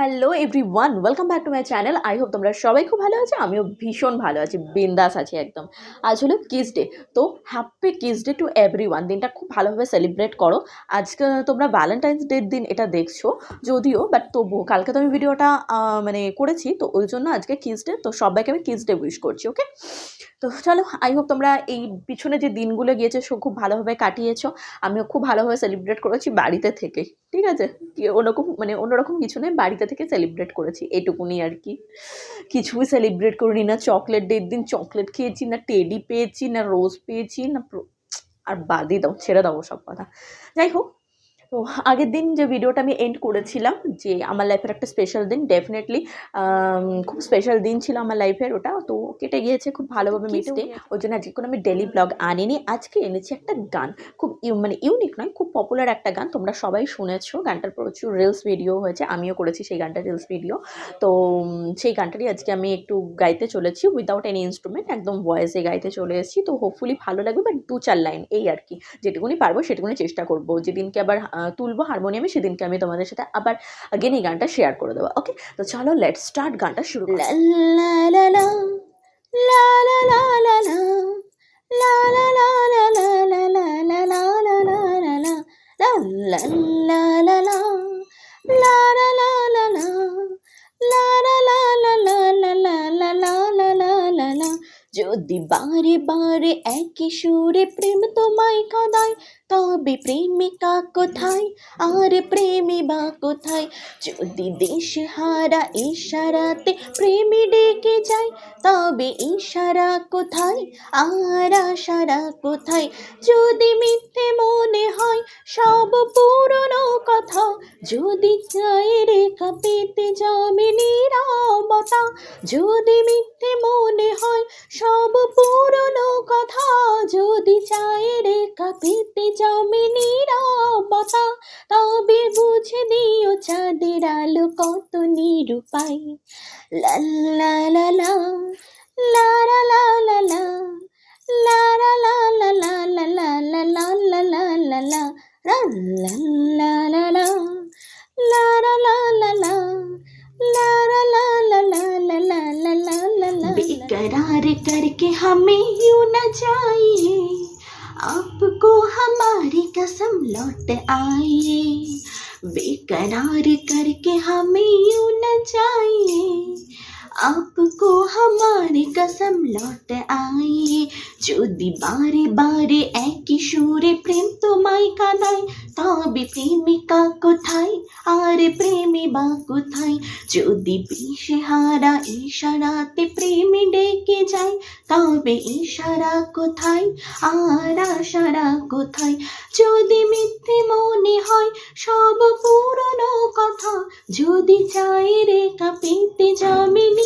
Hello everyone welcome back to my channel I hope তোমরা সবাই খুব ভালো আছো। আমিও ভীষণ ভালো আছি, বিন্দাস আছি একদম। আজ হলো কিস ডে তো happy kiss day to everyone দিনটা খুব ভালোভাবে সেলিব্রেট করো। আজকে তোমরা ভ্যালেন্টাইন্স ডের দিন এটা দেখছ, যদিও বাট তবুও, কালকে তো আমি ভিডিওটা মানে করেছি, তো ওই জন্য আজকে কিস ডে তো সবাইকে আমি কিস ডে উইশ করছি ওকে তো চলো আই হোপ তোমরা এই পিছনে যে দিনগুলো গিয়েছে, সব খুব ভালোভাবে কাটিয়েছো। আমিও খুব ভালোভাবে সেলিব্রেট করেছি বাড়িতে থেকে ঠিক আছে? ওরকম মানে অন্যরকম কিছু নেই বাড়িতে থেকে সেলিব্রেট করেছি এটুকুনি আর কি। কিছুই সেলিব্রেট করিনি না চকলেট ডের দিন চকলেট খেয়েছি না টেডি পেয়েছি না রোজ পেয়েছি না আর বাদই দাও ছেড়ে দাও সব কথা। যাই হোক তো আগের দিন যে ভিডিওটা আমি এন্ড করেছিলাম যে আমার লাইফের একটা স্পেশাল দিন ডেফিনেটলি খুব স্পেশাল দিন ছিল আমার লাইফের ওটা তো কেটে গিয়েছে খুব ভালোভাবে মিটে ওই জন্য আজকে কোনো আমি ডেলি ব্লগ আনিনি আজকে এনেছি একটা গান। খুব মানে ইউনিক নয়, খুব পপুলার একটা গান, তোমরা সবাই শুনেছো। গানটার প্রচুর রিলস ভিডিও হয়েছে, আমিও করেছি সেই গানটার রিলস ভিডিও তো সেই গানটারই আজকে আমি একটু গাইতে চলেছি উইদাউট এনি ইনস্ট্রুমেন্ট একদম ভয়েসে গাইতে চলে এসেছি। তো হোপফুলি ভালো লাগবে বাট দু চার লাইন এই আর কি। যেটুকুনি পারব, সেটুকুনি চেষ্টা করব। যেদিনকে আবার তুলবো হারমোনিয়ামে সেদিনকে আমি তোমাদের সাথে আবার আগেন এই গানটা শেয়ার করে দেবো ওকে তো চলো লেট স্টার্ট গানটা শুরু লা লা লা লা যদি বারে বারে একই সুরে প্রেম তোমায় কাঁদায়, তবে প্রেমিকা কোথায়? আর প্রেমী বা কোথায়? যদি দেশ হারা ইশারাতে প্রেমী ডেকে যায়, তবে ইশারা কোথায়? আর আশারা কোথায়? যদি মিথ্যে মনে হয় সব পুরনো কথা, যদি চাই রেখা পেতে যাবে কথা, যদি মিথ্যে মনে হয়, সব পুরনো কথা। যদি চায় রে কাঁপিতে জমে অবতা তবে বুঝে দিও চাঁদের আলো কত নিরুপায়। লাল লা লা লা লা লা बेकरार करके हमें यू न जाइए। आपको हमारी कसम लौट आइए। बेकरार करके हमें यू न जाइए। आपको हमारी कसम लौट आइए যদি বারে বারে একই সুরে প্রেম তোমায় কাঁদায় তবে প্রেমিকা কোথায় আর প্রেমী বা কোথায় যদি পিসে হারা ইশারাতে প্রেমী ডেকে যায় তবে ইশারা কোথায় আর আশারা কোথায় যদি মিথ্যে মনে হয় সব পুরনো কথা যদি চাই রেখা পেতে যাবে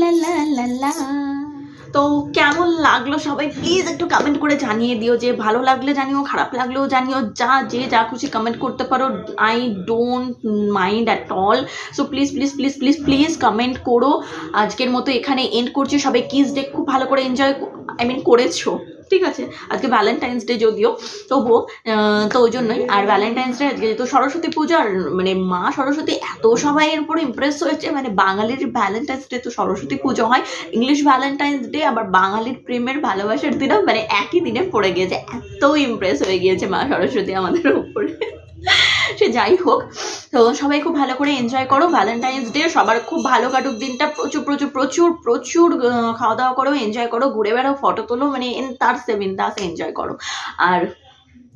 লা লা লা লা তো কেমন লাগল সবাই? প্লিজ একটু কমেন্ট করে জানিয়ে দিও যে ভালো লাগলে জানিও, খারাপ লাগলেও জানিও, যা, যে যা খুশি কমেন্ট করতে পারো I don't mind at all so please please please please please comment করো। আজকের মতো এখানে এন্ড করছি। সবাই কিস ডে খুব ভালো করে এনজয় আই মিন করেছ। ঠিক আছে, আজকে ভ্যালেন্টাইন্স ডে যদিও, তবুও তো ওই জন্যই। আর ভ্যালেন্টাইন্স ডে আজকে যেহেতু সরস্বতী পূজার মানে মা সরস্বতী এত সবাই এর উপর ইমপ্রেস হয়েছে মানে বাঙালির ভ্যালেন্টাইন্স ডে তো সরস্বতী পুজো হয়। ইংলিশ ভ্যালেন্টাইন্স ডে আবার বাঙালির প্রেমের ভালোবাসার দিনও মানে একই দিনে পড়ে গিয়েছে। এত ইমপ্রেস হয়ে গিয়েছে মা সরস্বতী আমাদের উপরে। সে যাই হোক, তো সবাই খুব ভালো করে এনজয় করো। ভ্যালেন্টাইন্স ডে সবার খুব ভালো কাটুক, দিনটা প্রচুর প্রচুর প্রচুর প্রচুর খাওয়া দাওয়া করো এনজয় করো, ঘুরে বেড়াও ফটো তোলো মানে তার সেভিন তার এনজয় করো। আর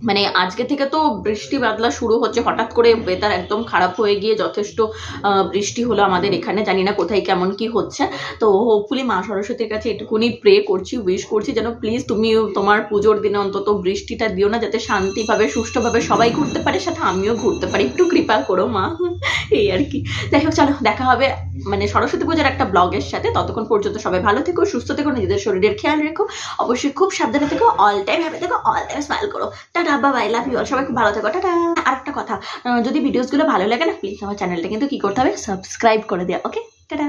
মানে আজকে থেকে তো বৃষ্টি বাদলা শুরু হচ্ছে। হঠাৎ করে ওয়েদার একদম খারাপ হয়ে গিয়ে যথেষ্ট বৃষ্টি হলো আমাদের এখানে। জানি না কোথায় কেমন কি হচ্ছে। তো হোপফুলি মা সরস্বতীর কাছে এটুকুনি প্রে করছি উইশ করছি যেন প্লিজ তুমি তোমার পুজোর দিনে অন্তত বৃষ্টিটা দিও না, যাতে শান্তিভাবে, সুষ্ঠুভাবে সবাই ঘুরতে পারে, সাথে আমিও ঘুরতে পারি। একটু কৃপা করো মা। এই আর কি। যাই হোক, চলো, দেখা হবে মানে সরস্বতী পূজার একটা ব্লগের সাথে। ততক্ষণ পর্যন্ত সবাই ভালো থেকো, সুস্থ থেকো, নিজেদের শরীরের খেয়াল রেখো। অবশ্যই খুব সাবধানে থেকো অল টাইম হ্যাপি থেকো অল টাইম স্মাইল করো। টাটা বাবা আই লাভ ইউ অল সবাই খুব ভালো থেকো, টাটা। আর একটা কথা যদি ভিডিওসগুলো ভালো লাগে না প্লিজ আমার চ্যানেলটা কিন্তু কি করতে হবে? সাবস্ক্রাইব করে দেওয়া ওকে টাটা।